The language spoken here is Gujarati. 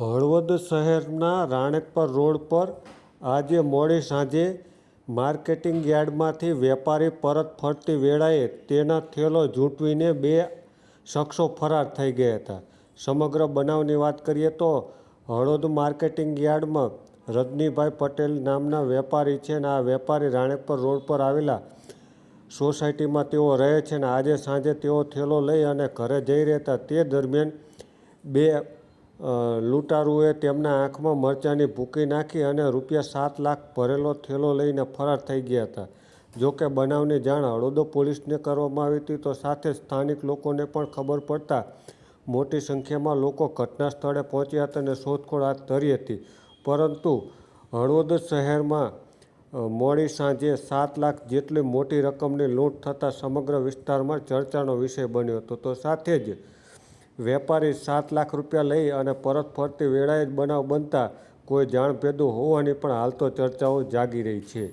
હળવદ શહેરના રાણેકપર રોડ પર આજે મોડી સાંજે માર્કેટિંગ યાર્ડમાંથી વેપારી પરત ફરતી વેળાએ તેના થેલો ઝૂંટવીને બે શખ્સો ફરાર થઈ ગયા હતા. સમગ્ર બનાવની વાત કરીએ તો હળવદ માર્કેટિંગ યાર્ડમાં રજનીભાઈ પટેલ નામના વેપારી છે અને આ વેપારી રાણેકપર રોડ પર આવેલા સોસાયટીમાં તેઓ રહે છે અને આજે સાંજે તેઓ થેલો લઈ અને ઘરે જઈ રહ્યા હતા તે દરમિયાન બે લૂંટારુએ તેમના આંખમાં મરચાંની ભૂકી નાખી અને રૂપિયા સાત લાખ ભરેલો થેલો લઈને ફરાર થઈ ગયા હતા. જોકે બનાવની જાણ હળોદો પોલીસને કરવામાં આવી હતી તો સાથે સ્થાનિક લોકોને પણ ખબર પડતા મોટી સંખ્યામાં લોકો ઘટના સ્થળે પહોંચ્યા હતા અને શોધખોળ હાથ ધરી હતી. પરંતુ હળવદ શહેરમાં મોડી સાંજે સાત લાખ જેટલી મોટી રકમની લૂંટ થતાં સમગ્ર વિસ્તારમાં ચર્ચાનો વિષય બન્યો હતો. તો સાથે જ વેપારી સાત લાખ રૂપિયા લઈ અને પરત ફરતી વેળાએ જ બનાવ બનતા કોઈ જાણભેદું હોવાની પણ હાલ તો ચર્ચાઓ જાગી રહી છે.